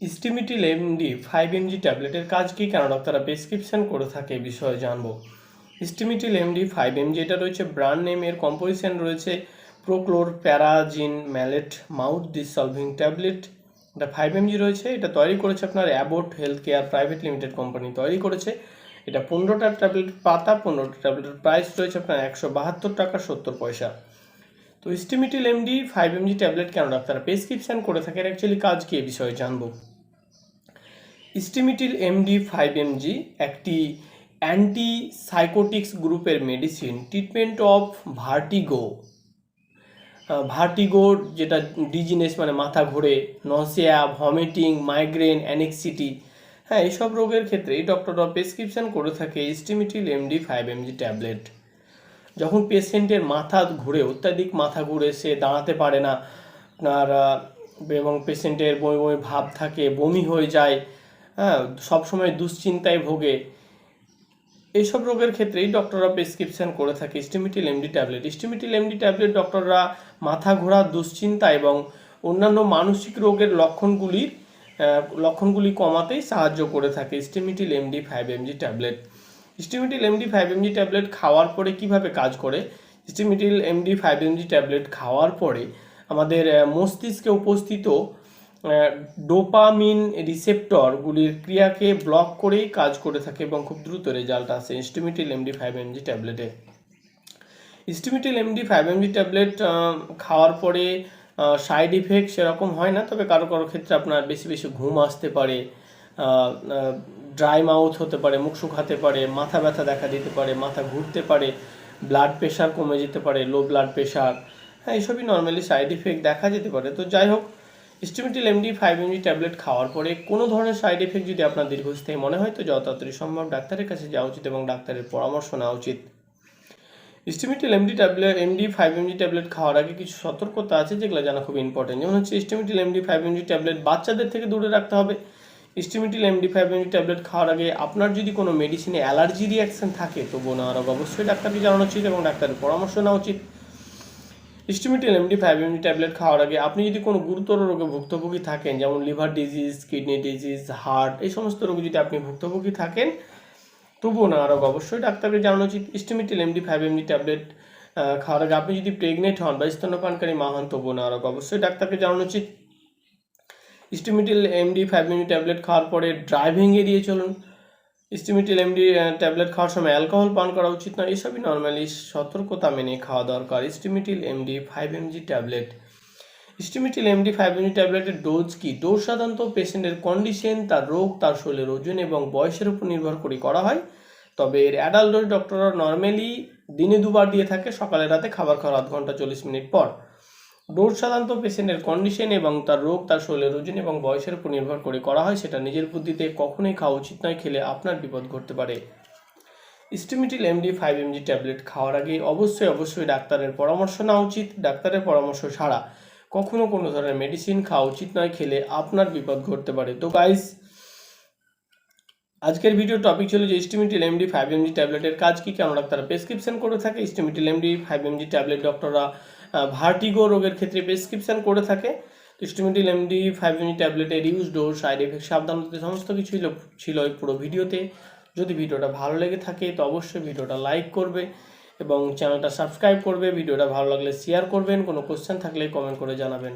Stemetil MD five MG ট্যাবলেটের কাজ কী? কেন ডাক্তাররা প্রেসক্রিপশন করে থাকে এ বিষয়ে জানব। স্টিমিটিল এমডি ফাইভ এমজি এটা রয়েছে ব্র্যান্ড নেম এর কম্পোজিশন রয়েছে prochlorperazine maleate mouth dissolving tablet এটা ফাইভ এমজি রয়েছে, এটা তৈরি করেছে আপনার Abbott health care private limited company তৈরি করেছে। এটা পনেরোটা ট্যাবলেট পাতা পনেরোটা ট্যাবলেটের প্রাইস রয়েছে আপনার একশো বাহাত্তর টাকা সত্তর পয়সা। তো Stemetil MD five mg tablet কেন ডাক্তার প্রেসক্রিপশন করে থাকে অ্যাকচুয়ালি কাজ কি এ বিষয়ে জানব? স্টিমিটিল এমডি ফাইভ এমজি একটি অ্যান্টি সাইকোটিক্স গ্রুপের medicine treatment of vertigo vertigo যেটা ডিজিনেস মানে মাথা ঘোরে নসিয়া ভমিটিং মাইগ্রেন অ্যানেক্সিটি হ্যাঁ এইসব রোগের ক্ষেত্রে ডক্টররা প্রেসক্রিপশন করে থাকে Stemetil MD five mg tablet যখন পেশেন্টের মাথা ঘুরে, অত্যাধিক মাথা ঘুরে, সে দাঁড়াতে পারে না আপনার এবং পেশেন্টের বমি বমি ভাব থাকে, বমি হয়ে যায় হ্যাঁ সবসময় দুশ্চিন্তায় ভোগে। এইসব রোগের ক্ষেত্রেই ডক্টররা প্রেসক্রিপশন করে থাকে Stemetil MD tablet. Stemetil MD tablet ডক্টররা মাথা ঘোরা, দুশ্চিন্তা এবং অন্যান্য মানসিক রোগের লক্ষণগুলির লক্ষণগুলি কমাতেই সাহায্য করে থাকে Stemetil MD five mg tablet. Stemetil MD five mg tablet খাওয়ার পরে কীভাবে কাজ করে? Stemetil MD five mg tablet খাওয়ার পরে আমাদের মস্তিষ্কে উপস্থিত ডোপামিন রিসেপ্টরগুলির ক্রিয়াকে ব্লক করেই কাজ করে থাকে এবং খুব দ্রুত রেজাল্ট আসে Stimitil MD five MG ট্যাবলেটে Stemetil MD five mg tablet খাওয়ার পরে সাইড ইফেক্ট সেরকম হয় না, তবে কারও কারও ক্ষেত্রে আপনার বেশি বেশি ঘুম আসতে পারে ড্রাই মাউথ হতে পারে, মুখ শুকাতে পারে, মাথা ব্যথা দেখা দিতে পারে, মাথা ঘুরতে পারে ব্লাড প্রেশার কমে যেতে পারে লো ব্লাড প্রেশার হ্যাঁ এইসবই নর্মালি সাইড ইফেক্ট দেখা যেতে পারে। তো যাই হোক Stemetil MD five mg tablet খাওয়ার পরে কোনো ধরনের সাইড এফেক্ট যদি আপনার দীর্ঘস্থায়ী মনে হয়, তো যত তাড়াতাড়ি সম্ভব ডাক্তারের কাছে যাওয়া উচিত এবং ডাক্তারের পরামর্শ নেওয়া উচিত। Stemetil MD tablet MD five mg tablet খাওয়ার আগে কিছু সতর্কতা আছে যেগুলো জানা খুব ইম্পর্টেন্ট যেমন হচ্ছে Stemetil MD five mg tablet বাচ্চাদের থেকে দূরে রাখতে হবে। Stemetil MD five mg tablet খাওয়ার আগে আপনার যদি কোনো মেডিসিনে অ্যালার্জি রিয়াকশন থাকে, তবুও নেওয়ার আগে অবশ্যই ডাক্তারকে জানানো উচিত এবং ডাক্তারের পরামর্শ নেওয়া উচিত। Stemetil MD five mg tablet খাওয়ার আগে আপনি যদি কোনো গুরুতর রোগে ভুক্তভোগী থাকেন, যেমন liver disease kidney disease heart এই সমস্ত রোগে যদি আপনি ভুক্তভোগী থাকেন, তবুও না আরও অবশ্যই ডাক্তারকে জানানো উচিত। Stemetil MD five MD tablet খাওয়ার আগে আপনি যদি প্রেগনেন্ট হন বা স্তন্যপানকারী মা হন, তবুও না আরও অবশ্যই ডাক্তারকে জানানো উচিত। Stemetil MD five MD tablet খাওয়ার পরে ড্রাইভিং এড়িয়ে চলুন। স্টিমিটিল এমডি ট্যাবলেট খাওয়ার সময় অ্যালকোহল পান করা উচিত না এসবই নর্মালি সতর্কতা মেনে খাওয়া দরকার। Stemetil MD five mg tablet Stemetil MD five mg ট্যাবলেটের ডোজ কি? ডোজ সাধারণত পেশেন্টের কন্ডিশন তার রোগ, তার শরীরের ওজন এবং বয়সের উপর নির্ভর করে করা হয়। তবে এর অ্যাডাল্ট ডোজ ডক্টররা নর্মালি দিনে দুবার দিয়ে থাকে, সকালে রাতে খাবার খাওয়ার আধ ঘণ্টা চল্লিশ মিনিট পর। ডোজ সাধারণত পেশেন্টের কন্ডিশন এবং তার রোগ, তার শরীরের ওজন এবং বয়সের উপর নির্ভর করে করা হয়। সেটা নিজের বুদ্ধিতে কখনোই খাওয়া উচিত নয়, খেলে আপনার বিপদ ঘটতে পারে। Stemetil MD five mg tablet খাওয়ার আগে অবশ্যই অবশ্যই ডাক্তারের পরামর্শ নেওয়া উচিত। ডাক্তারের পরামর্শ ছাড়া কখনো কোনো ধরনের মেডিসিন খাওয়া উচিত নয়, খেলে আপনার বিপদ ঘটতে পারে। তো গাইস আজকের ভিডিও টপিক ছিল যে স্টিমিটিল এমডি ফাইভ এমজি ট্যাবলেটের কাজ কি কেন ডাক্তাররা প্রেসক্রিপশন করে থাকে। Stemetil MD five mg tablet ডক্টররা vertigo রোগের ক্ষেত্রে প্রেসক্রিপশন করে থাকে। তো স্টিমিটিল এমডি ফাইভ ইউনিট ট্যাবলেটের ইউজ ডোজ সাইড এফেক্ট সাবধানতা, সমস্ত কিছুই ছিল এই পুরো ভিডিওতে। যদি ভিডিওটা ভালো লেগে থাকে, তো অবশ্যই ভিডিওটা লাইক করবে এবং চ্যানেলটা সাবস্ক্রাইব করবে। ভিডিওটা ভালো লাগলে শেয়ার করবেন। কোনো কোশ্চেন থাকলে কমেন্ট করে জানাবেন।